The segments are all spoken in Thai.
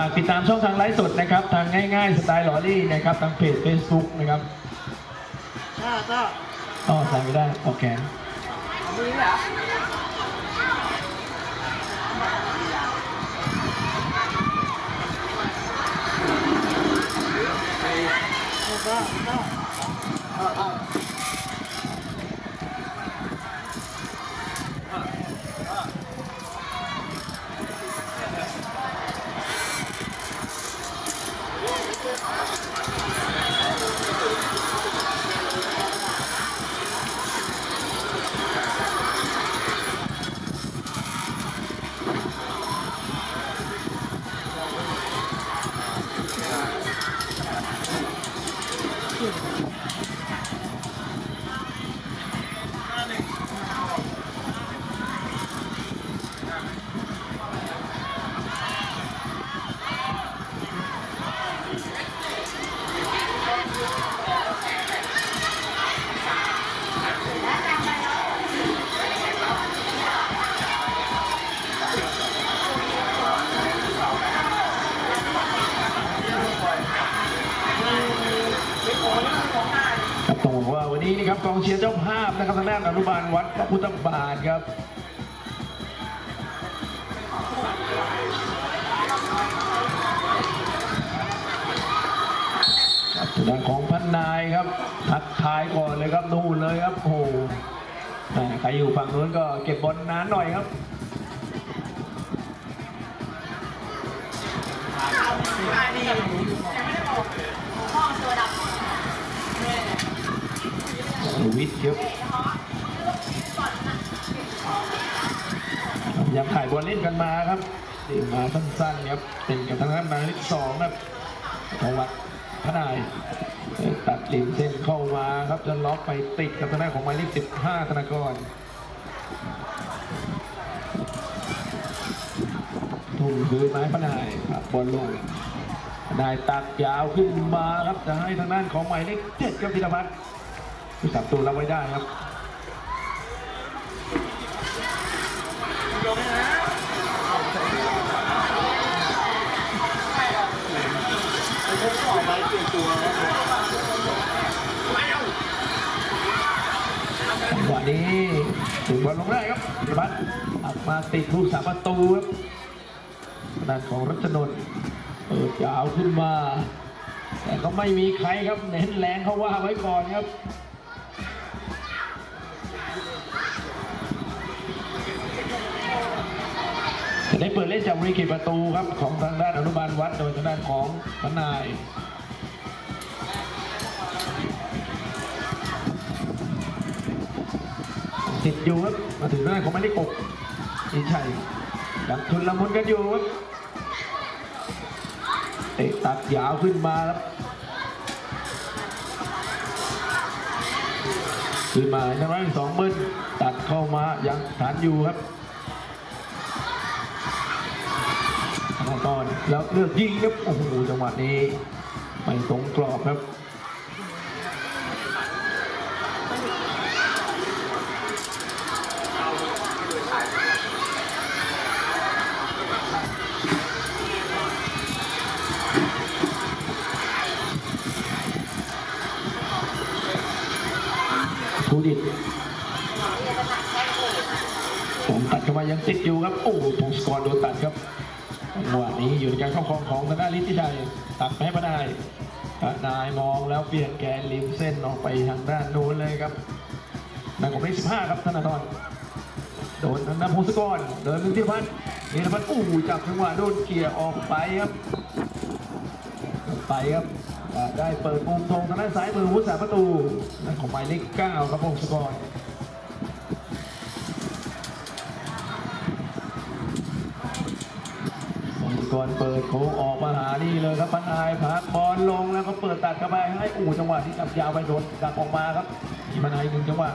ฝากติดตามช่องทางไลฟ์สดนะครับ ทางง่ายๆสไตล์หลอรี่นะครับทางเพจ Facebook นะครับถ้าถ้าอ๋อใส่ไม่ได้ โอเคมือเหรอก็ก็เออ ด้านของพันนายครับทักทายก่อนเลยครับนู่นเลยครับโอ้โหใครอยู่ฝั่งนู้นก็เก็บบอลนานหน่อยครับวิทย์ครับยังถ่ายบอลเล่นกันมาครับเล่นมาสั้นๆครับเป็นกับทางด้านมายเลขสองครับของวัด นายตัดริมเส้นเข้ามาครับจะล็อกไปติดกับทางด้านของหมายเลขสิบห้าธนากรทุ่มคืนไม้พนายครับบอลลงพระนายตัดยาวขึ้นมาครับจะให้ทางด้านของหมายเลขเจ็ดครับธีรพัฒน์ผู้จับตัวเราไว้ได้ครับ จังหวะ นี้ถึงบอลลงได้ครับพิพัฒน์อัดมาติดลูกสามประตูครับด้านของรัชนนท์เปิดยาวขึ้นมา แต่ก็ไม่มีใครครับเน้นแรงเขาว่าไว้ก่อนครับจะได้เปิดเล่นจากบริเกตประตูครับของทางด้านอนุบาลวัดโดยทางด้านของพนาย ติดอยู่ครับมาถึงด้านของไม่ได้กบอิชัยยังทุนละมุนกันอยู่ครับเตะตัดยาวขึ้นมาครับขึ้นมาทางด้านสองเบิ้ลตัดเข้ามายังฐานอยู่ครับมาก่อนแล้วเลือกยิงครับโอ้โหจังหวะนี้ไม่ตรงกรอบครับ ดิดผมตัดเข้ามายังติดอยู่ครับ โอ้โหพงศกรโดนตัดครับจังหวะนี้อยู่ในการครอบครองของธนาฤทธิชัยตัดไปให้พนายพนายมองแล้วเปลี่ยนแกนริมเส้นออกไปทางด้านโน้นเลยครับนักของเลขสิบห้าครับธนาธรโดนทางด้านพงศกรเดินถึงที่พันนี่พันอู้จับจังหวะโดนเกียร์ออกไปครับ ไปครับ ได้เปิดมุมตรงทางด้านซ้ายมือผู้สาประตูนั่นของหมายเลขเก้าครับพงศกรบอลก่อนเปิดโค้งออกมาหานี่เลยครับพันอายพักบอลลงแล้วก็เปิดตัดเข้าไปให้อู่จังหวะที่จับยาวไปโดนดักออกมาครับที่พันอายหนึ่งจังหวะ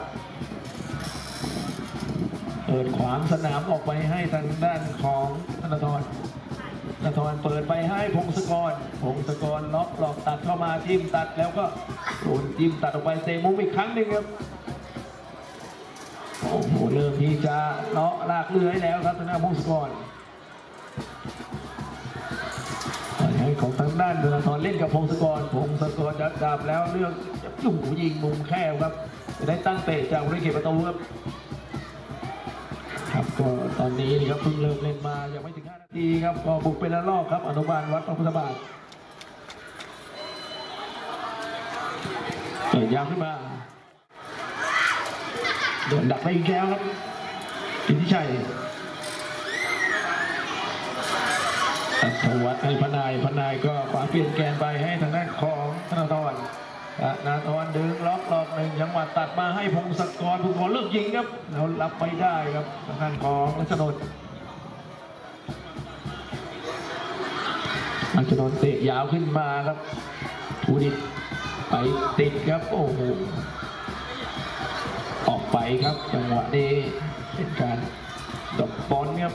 เปิดขวางสนามออกไปให้ทางด้านของธนทร นทรเปิดไปให้พงศกร พงศกรล็อกหลอกตัดเข้ามาจิ้มตัดแล้วก็โดนจิ้มตัดออกไปเตะมุมอีกครั้งหนึ่งครับโอ้โหเริ่มที่จะเลาะลากเลื้อยแล้วครับทางด้านพงศกรของทางด้านธนาธรเล่นกับพงศกร พงศกรจะดับแล้วเรื่องจุ่ยิงมุมแคบครับจะได้ตั้งเตะจากบริเขตประตูครับ ครับก็ตอนนี้นี่ครับเพิ่งเริ่มเล่นมายังไม่ถึง 5 นาทีครับก็บุกเป็นละลอกครับ อนุบาลวัดพระพุทธบาทเปิดยาวขึ้นมาโดนดักไปอีกแล้วครับอิทธิชัยอัศวัตให้พนายพนายก็ขวาเปลี่ยนแกนไปให้ทางด้านของธนาธร นาธรดึงล็อกหลอกหนึ่งจังหวะตัดมาให้พงศกรพงศกรเลือกยิงครับแล้วรับไม่ได้ครับทางด้านของนัชนนท์นัชนนท์เตะยาวขึ้นมาครับภูดิตไปติดครับโอ้โหออกไปครับจังหวะนี้เป็นการดอกบอลครับ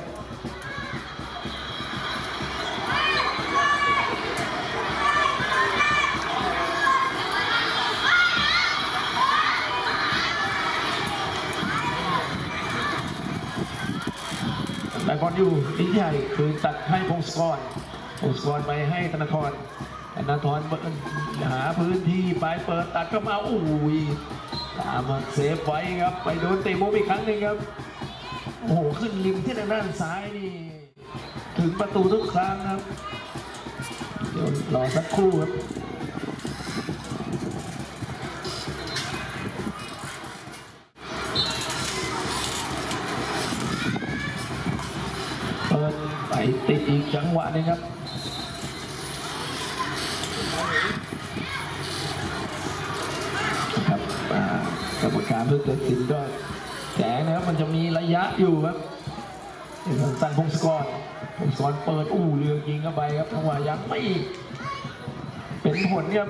บอลอยู่นิดใหญ่คือตัดให้พงศกรพงศกรไปให้ธนาธรธนาธรเบิร์นหาพื้นที่ไปเปิดตัดเข้ามาโอ้ยตามมาเซฟไว้ครับ ไปโดนเตะมุมอีกครั้งหนึ่งครับ โอ้โหขึ้นริมที่ทางด้านซ้ายนี่ ถึงประตูทุกครั้งครับ เดี๋ยวรอสักครู่ครับ ไปติดอีกจังหวะนึงครับครับกระบวนการเพื่อตัดสินก็แสงนะครับมันจะมีระยะอยู่ครับสันพงศกรพงศกรเปิดอู้เรืองยิงเข้าไปครับจังหวะยังไม่เป็นผลครับ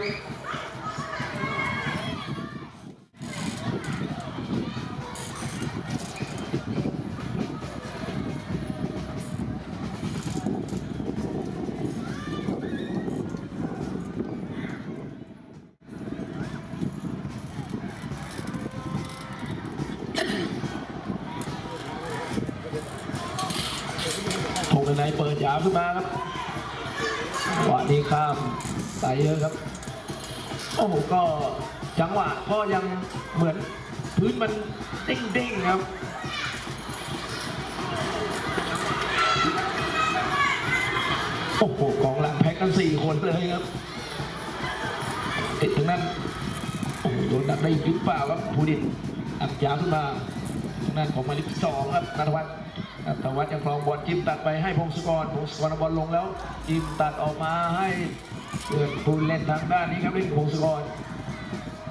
ธงในเปิดยาวขึ้นมาครับจังหวะนี้ข้ามไปเยอะครับ โอ้โหก็จังหวะก็ยังเหมือนพื้นมันเด้งๆครับโอ้โหกองหลังแพ็กกันสี่คนเลยครับติดตรงนั้นโอ้โหโดนดักได้ยุบเปล่าครับภูดิตอัดยาวขึ้นมาทางด้านของมายเลขสองครับนัทวัฒน์ นัทวัฒน์ยังครองบอลจิ้มตัดไปให้พงศกรพงศกรบอลลงแล้ว จิ้มตัดออกมาให้เกิดผู้เล่นทางด้านนี้ครับเล่นพงศกร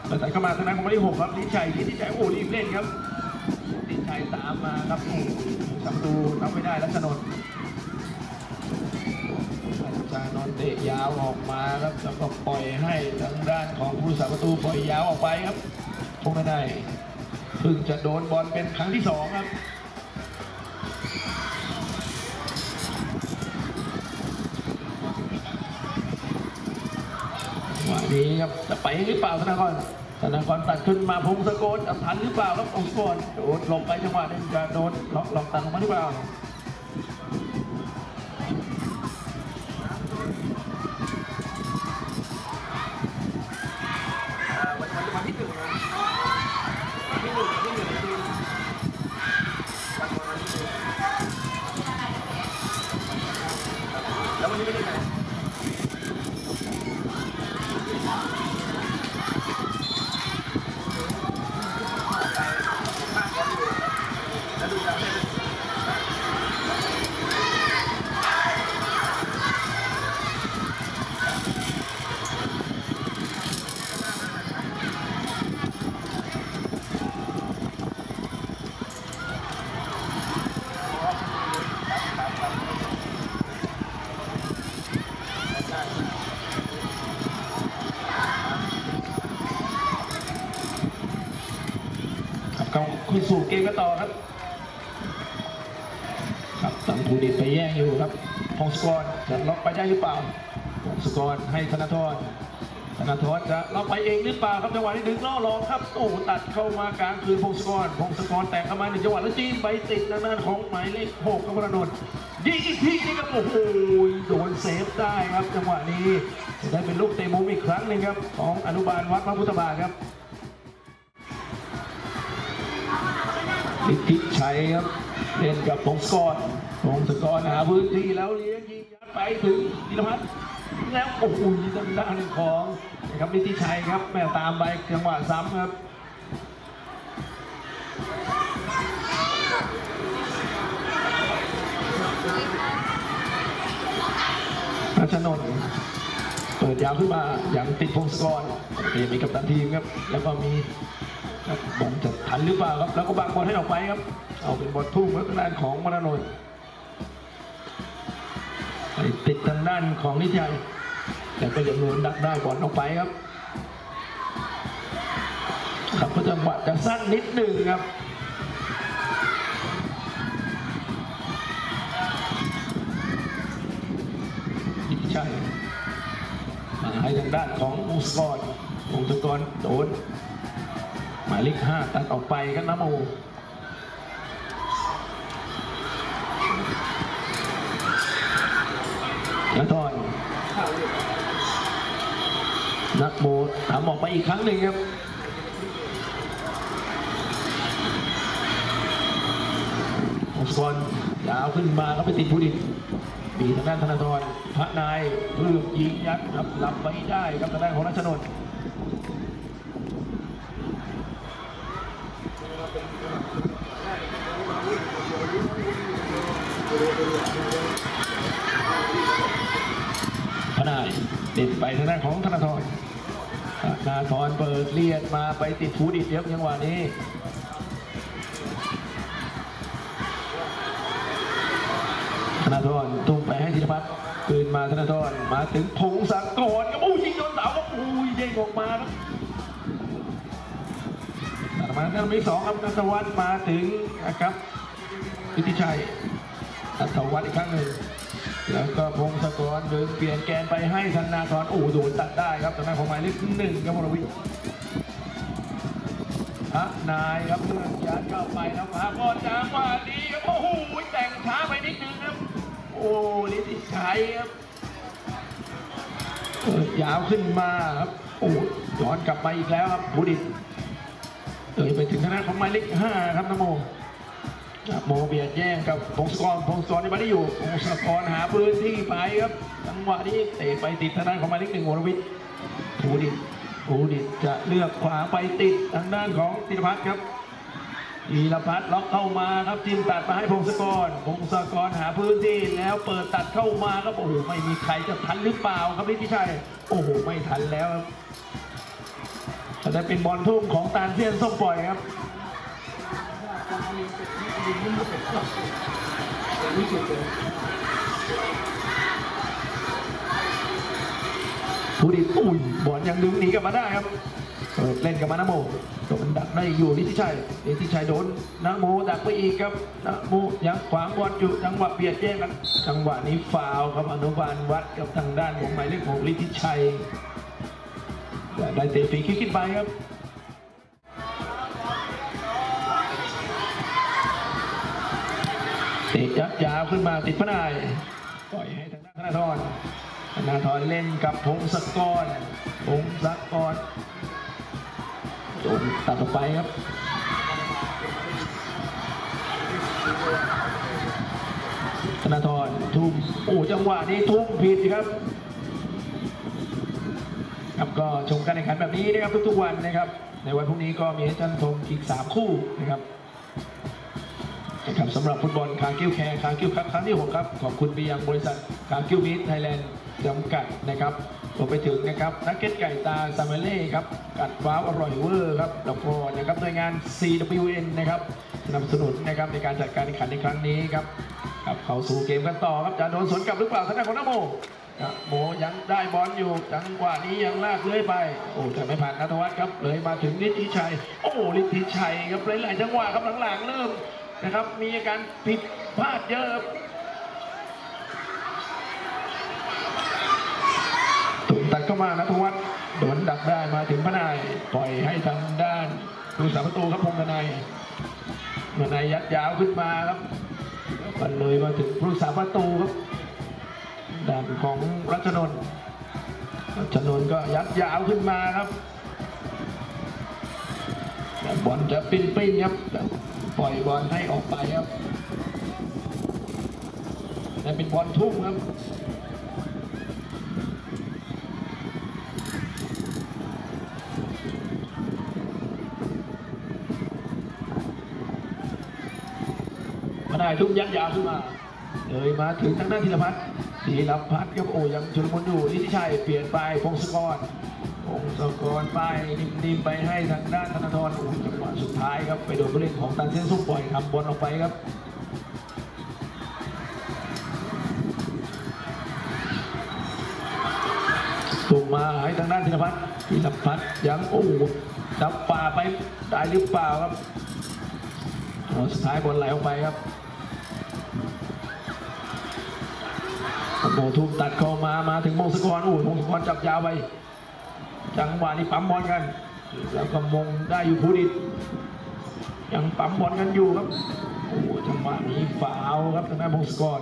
แล้วตัดเข้ามาทางด้านของหมายเลขหกครับนิชัยที่นิชัยโอ้รีบเล่นครับนิชัยตามมาครับสามประตูทำไม่ได้ลักษณะจานนเตะยาวออกมาครับแล้วก็ปล่อยให้ทางด้านของผู้สาประตูปล่อยยาวออกไปครับคงไม่ได้เพิ่งจะโดนบอลเป็นครั้งที่สองครับ นี้ครับจะไปหรือเปล่าธนากรธนากรตัดขึ้นมาพงศกรจะทันหรือเปล่าครับพงศกรโดนหลบไปจังหวะนึงจะโดนล็อกหลอกตัดลงมาหรือเปล่า มกันต่อครับครับสังภูดิตไปแย่งอยู่ครับพงศกรจะล็อกไปได้หรือเปล่าพงศกรให้ธนาธรธนาธรจะล็อกไปเองหรือเปล่าครับจังหวะนี้ดึงล่อรองครับโอ้ตัดเข้ามากลางคืนพงศกรพงศกรแตะเข้ามาหนึ่งจังหวะแล้วจี้ไปติดทางด้านของหมายเลขหกครับพลนนท์ยิงอีกทีนี่ครับโอ้โหโดนเซฟได้ครับจังหวะนี้ได้เป็นลูกเตะมุมอีกครั้งหนึ่งครับของอนุบาลวัดพระพุทธบาทครับ ลิทธิชัยครับเล่นกับพงศกรพงศกรหาพื้นที่แล้วเลี้ยงยิงยัดไปถึงธีรพัฒน์แล้วโอ้โหทางด้านของนะครับลิทธิชัยครับแม่ตามไปจังหวะซ้ำครับรัชนนท์เปิดยาวขึ้นมาอย่างติดพงศกรเมีมีกัปตันทีมครับ แล้วก็มี ครับบอลจะทันหรือเปล่าครับ แล้วก็บางบอลให้ออกไปครับ เอาเป็นบอลทุ่งทางด้านของมรนนท์ไปติดทางด้านของนิชัยแต่ก็ยังโดนดักได้บอลออกไปครับครับก็จังหวะจะสั้นนิดหนึ่งครับอิชัยมาให้ทางด้านของอุสกรองศกรโดน หมายเลขห้าตัดออกไปครับน้ำโมนัทอนนักโมทำออกไปอีกครั้งหนึ่งครับองศกรยาวขึ้นมาก็ไปติดผู้ดิตปีทางด้านธนาธรพระนายปลื้มยิงยัดครับรับไว้ได้ครับทางด้านของรัชนนท์พระนายติดไป ทางด้านของธนาธรธนาธรเปิดเลียดมาไปติดผู้ดิตเยอะจังหวะนี้ธนาธรตุ้มไปให้ธีรพัฒน์คืนมาธนาธรมาถึงพงศกรครับโอ้ยยิงโดนเสาครับโอ้ยเด้งออกมาครับมาทางที่สองครับนัทวัฒน์มาถึงนะครับอิธิชัยนัทวัฒน์อีกครั้งหนึ่ง แล้วก็พงศกรเดินเปลี่ยนแกนไปให้ธนาธรโอ้โดนตัดได้ครับตอนนั้นของหมายเลขหนึ่งครับวรวิทย์พระนายครับเพื่อยัดเข้าไปแล้วมาก็จังหวะนี้ครับโอ้โหแต่งช้าไปนิดนึงครับ โอ้ลิติชัยครับเปิดยาวขึ้นมาครับโอ้ย้อนกลับมาอีกแล้วครับผู้ดิตเอ่ยไปถึงทางด้านของหมายเลขห้าครับนโม โมเบียดแย่งกับพงศกรพงศกรที่มาได้อยู่พงศกรหาพื้นที่ไปครับจังหวะนี้เตะไปติดทางด้านของหมายเลขหนึ่งวรวิทย์ผู้ดิตผู้ดิตจะเลือกขวาไปติดทางด้านของธีรพัฒน์ครับอีรพัฒน์ล็อกเข้ามาครับทีมตัดมาให้พงศกรพงศกรหาพื้นที่แล้วเปิดตัดเข้ามาครับโอ้โหไม่มีใครจะทันหรือเปล่าครับพี่พิชัยโอ้โหไม่ทันแล้วครับจะได้เป็นบอลทุ่มของตาลเทียนส้มปล่อยครับ ผู้ดิอุ้ยบอลยังดึงหนีกลับมาได้ครับ เล่นกับมานะโมโดนดักได้อยู่ลิทิชัยลิทธิชัยโดนนะโมดักไปอีกครับนะโมยังขวางบอลอยู่จังหวะเบียดแย่งกันจังหวะนี้ฟาวครับอนุบาลวัดกับทางด้านของหมายเลขหกลิทิชัยได้เตะฟรีคิกขึ้นไปครับ ตะยัดยาวขึ้นมาติดพระนายปล่อยให้ทางด้านธนาธรธนาธรเล่นกับพงศกรพงศกรโดนตัดออกไปครับธนาธรทุ่มโอ้จังหวะนี้ทุ่มผิดครับครับก็ชมการแข่งขันแบบนี้นะครับทุกๆวันนะครับ ในวันพรุ่งนี้ก็มีให้ท่านชมอีก 3 คู่นะครับ นะครับสำหรับฟุตบอลคาร์กิวแคร์คาร์กิวครับครั้งที่ 6 ครับ ขอบคุณไปยังบริษัทคาร์กิวมิตไทยแลนด์จำกัดนะครับรวมไปถึงนะครับนักเก็ตไก่ตาซาเมเล่ครับกัดว้าวอร่อยเวอร์ครับแล้วก็นะครับหน่วยงาน CWN นะครับสนับสนุนนะครับในการจัดการแข่งขันในครั้งนี้ครับครับเข้าสู่เกมกันต่อครับจะโดนสวนกลับหรือเปล่าทางด้านของนโมะโมยังได้บอลอยู่จังหวะนี้ยังลากเลื้อยไป โอ้แต่ไม่ผ่านนัทวัฒน์ครับเลยมาถึงนิติชัย โอ้นิติชัยครับหลายๆจังหวะครับหลังๆเริ่ม นะครับ มีอาการผิดพลาดเยอะครับถูกตัดเข้ามานะทวัฒน์โดนดักได้มาถึงพระนายปล่อยให้ทางด้านผู้สาประตูครับพงษ์นายเมื่อนายยัดยาวขึ้นมาครับมันเลยมาถึงผู้สาประตูครับด้านของรัชนนท์รัชนนท์ก็ยัดยาวขึ้นมาครับบอลจะปิ้นปิ้นๆครับ ปล่อยบอลให้ออกไปครับแต่เป็นบอลทุ่มครับมาได้ทุ่มยัดยาวขึ้นมาเลยมาถึงทางด้านธีรพัฒน์ธีรพัฒน์ครับโอ้ยังชุลมุนอยู่นิติชัยเปลี่ยนไปพงศกร พงศกรไปนิ่มๆไปให้ทางด้านธนาธรจังหวะสุดท้ายครับไปโดนผู้เล่นของตันเส้นสุกปล่อยทำบอลออกไปครับส่งมาให้ทางด้านธีรพัฒน์ธีรพัฒน์ยังโอ้ดับป่าไปได้หรือเปล่าครับหัวสุดท้ายบอลไหลออกไปครับโอ้โหทุ่มตัดเข้ามามาถึงมงศกรโอ้โหมงศกรจับยาวไป จังหวะนี้ปั๊มบอลกัน แล้วก็มงได้อยู่ผู้ดิตยังปั๊มบอลกันอยู่ครับโอ้จังหวะนี้ฝาวครับทางด้านพงศกร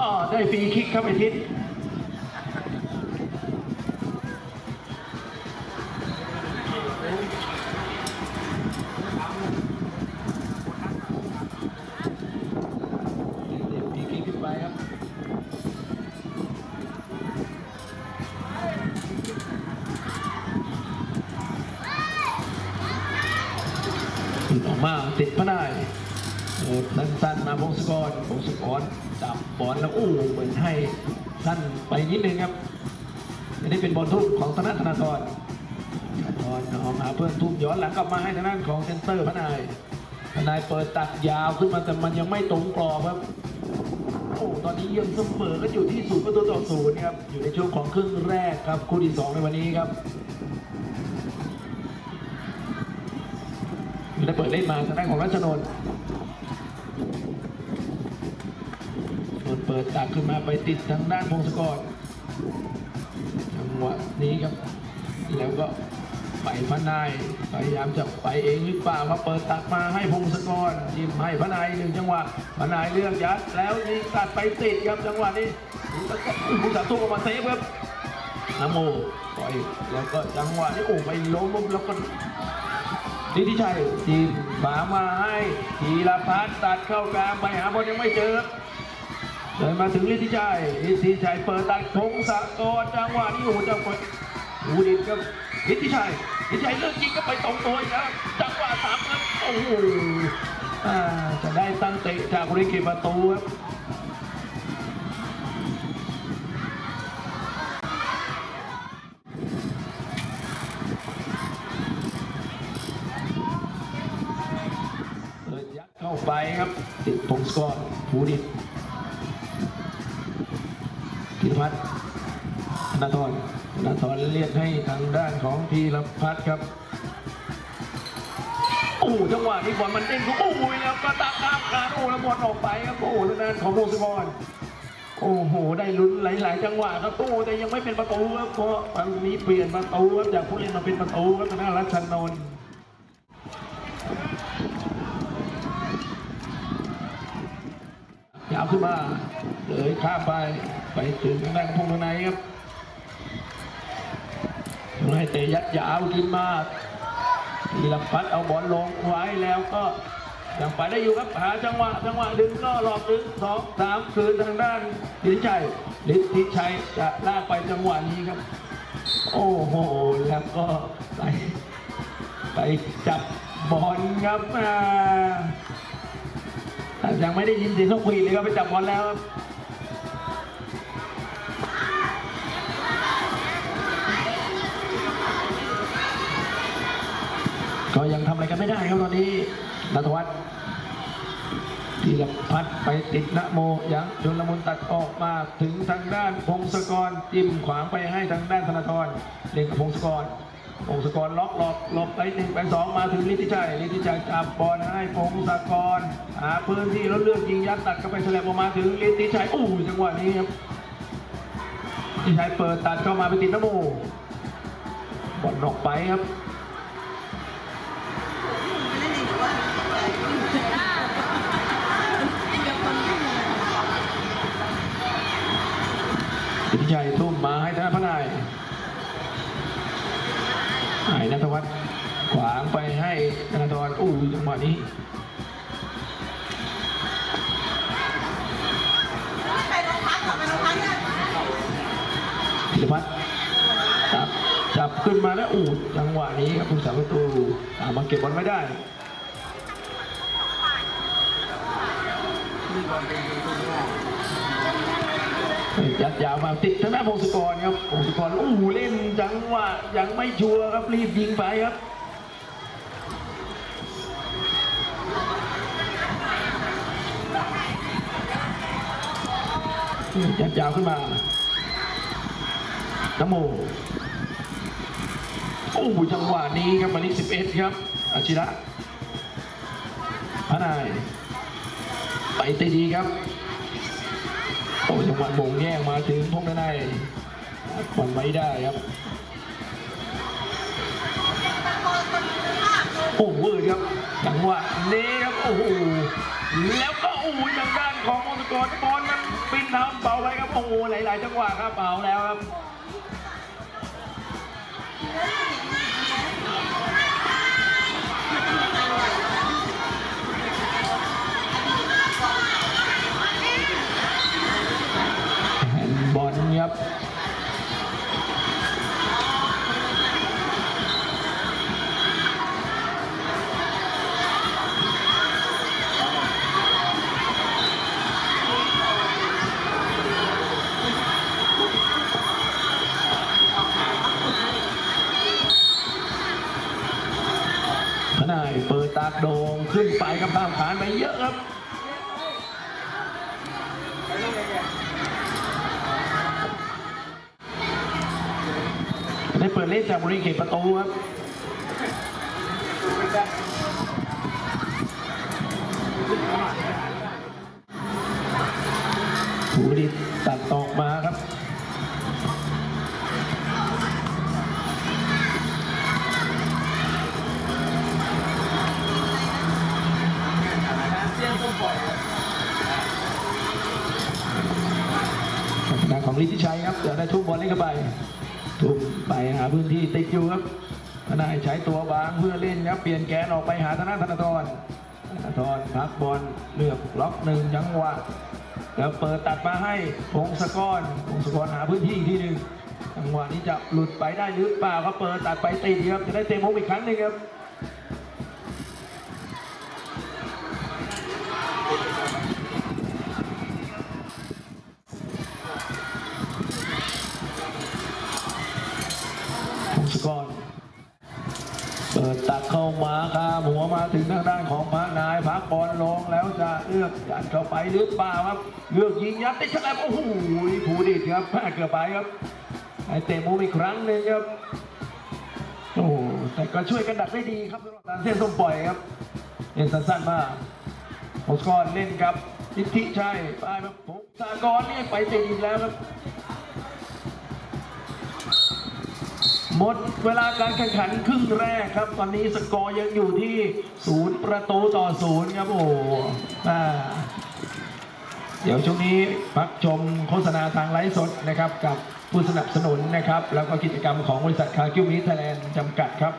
อ๋อได้ฟรีคิกครับไอทิศ ติดพระนายโอ้สั้นๆมาพงศกรพงศกรจับบอลแล้วโอ้เหมือนให้สั้นไปนิดนึงครับอันนี้เป็นบอลทุ่มของธนาธนาธรธนาธรออกมาเพื่อนทุ่มย้อนหลังกลับมาให้ทางด้านของเซนเตอร์พระนายพระนายเปิดตัดยาวขึ้นมาแต่มันยังไม่ตรงกรอบครับโอ้ตอนนี้ยังเสมอกันอยู่ที่ศูนย์ประตูต่อศูนย์ครับอยู่ในช่วงของครึ่งแรกครับคู่ที่สองในวันนี้ครับ เปิดเล่นมาทางด้านของรัชนนท์โดนเปิดตักขึ้นมาไปติดทางด้านพงศกรจังหวะนี้ครับ แล้วก็ไปพนายพยายามจะไปเองหรือเปล่าครับเปิดตักมาให้พงศกรยิ้มให้พนายหนึ่งจังหวะพนายเลือกยัดแล้วยิงตัดไปติดครับจังหวะนี้ผู้สาตู้ออกมาเซฟครับนะโมปล่อยแล้วก็จังหวะนี้โอ้ไปล้มแล้วก็ นิติชัยทีมฝามาให้ธีรพัฒน์ตัดเข้ากลางไปหาบอลยังไม่เจอเดินมาถึงนิติชัยนิติชัยเปิดตัดพงศกรจังหวะนี้โอ้โหจังหวะหูดิดครับนิติชัยนิติชัยเลือกยิงก็ไปตรงตัวอีกแล้วจังหวะสามครับโอ้โหจะได้ตั้งเตะจากบริกตประตูครับ ติดพงศกรภูดิตธีรพัฒน์ธนาธรธนาธรเรียกให้ทางด้านของพีรพัฒน์ครับโอ้จังหวะนี้บอลมันเด้งโอ้โหแล้วก็ตาข้ามคานโอ้แล้วบอลออกไปครับโอ้โหทางด้านของพงศกรโอ้โห ได้ลุ้นหลาย ๆ จังหวะครับโอ้แต่ยังไม่เป็นประตูครับเพราะวันนี้เปลี่ยนประตูครับจากผู้เล่นมาเป็นประตูครับทางด้านรัชนนท์าวขึ้นมาเลยข้ามไปไปถึงทางด้านของพงษ์ข้างในครับทำให้เตะยัดยาวขึ้นมาทีลพัดเอาบอลลงไว้แล้วก็ยังไปได้อยู่ครับหาจังหวะจังหวะดึงก็หลอกดึงสองสามคืนทางด้านฤทธิชัยฤทธิชัยจะลากไปจังหวะนี้ครับ โอ้โหแล้วก็ไปไปจับบอลครับอ่า ยังไม่ได้ยินเสียงนกหวีดเลยครับไปจับบอลแล้วครับก็ยังทำอะไรกันไม่ได้ครับตอนนี้นัทวัฒน์ธีรพัฒน์ไปติดนะโมยังชนละมุนตัดออกมาถึงทางด้านพงศกรจิ้มขวางไปให้ทางด้านธนาธรเล่นกับพงศกร องศกรล็อกหลอหลบไปหนึ่งไปสองมาถึงนิติชัยนิติชัยจับบอลให้พงศกรหาพื้นที่แล้วเลือกยิงยัดตัดเข้าไปแฉลบออกมาถึงนิติชัยอู้จังหวะนี้ครับนิติชัยเปิดตัดเข้ามาไปติดน้ำโมบอลออกไปครับนิติชัยทุ่มมา ธนาธรอู้จังหวะนี้ไปโรงพักก่อนไปโรงพักเนี่ยพิรพัฒน์จับจับขึ้นมาแล้วอู้จังหวะนี้ครับผู้สาประตูตามมาเก็บบอลไม่ได้นี่บอลเป็นประตูไม่ได้ยัดยาวมาติดทางด้านพงศกรครับพงศกรอู้เล่นจังหวะยังไม่ชัวร์ครับรีบยิงไปครับ ยัดยาวขึ้นมาน้ำโมโอ้จังหวะนี้ครับมายเลข11 ครับอาชิระพระนายไปตีดีครับโอ้จังหวะโมงแย่งมาถึงพงด้านในบอลไว้ได้ครับโอ้โหวืดครับจังหวะนี้ครับโอ้โห แล้วก็โอ้ยทางด้านของมงกรบอลมันปินทำเบาไว้ครับโอ้โหหลาย ๆ จังหวะครับเบาแล้วครับ โด่งขึ้นไปกับตามฐานไปเยอะครับได้เปิดเล่นจากบริเขตประตูครับ ของฤทธิชัยครับเดี๋ยวได้ทุบบอลเล่นเข้าไป ทุบไปหาพื้นที่ติดอยู่ครับทนายใช้ตัววางเพื่อเล่นครับเปลี่ยนแกนออกไปหาธนาธนาธรธนาธรพักบอลเลือกล็อกหนึ่งจังหวะแล้วเปิดตัดมาให้พงศกรพงศกรหาพื้นที่อีกที่หนึ่งจังหวะนี้จะหลุดไปได้หรือเปล่าครับเปิดตัดไปตีครับจะได้เตะมุมอีกครั้งหนึ่งครับ เลือกยัดเข้าไปหรือเปล่าครับเลือกยิงยัดติดฉลับโอ้โหผูดิดครับแม่เกือบไปครับไอเตะมุมอีกครั้งหนึ่งครับโอ้แต่ก็ช่วยกันดักได้ดีครับสำหรับการเส้นส้มปล่อยครับเล่นสั้นๆมากโอสกอรเล่นครับทิธิชัยไปครับผมสากรนี่ไปเตะดอีกแล้วครับ หมดเวลาการแข่งขันครึ่งแรกครับ ตอนนี้สกอร์ยังอยู่ที่ศูนย์ประตูต่อศูนย์ครับโอ้โหเดี๋ยวช่วงนี้พักชมโฆษณาทางไลฟ์สดนะครับ กับผู้สนับสนุนนะครับ แล้วก็กิจกรรมของบริษัทคาร์คิวมิไทยแลนด์จำกัดครับ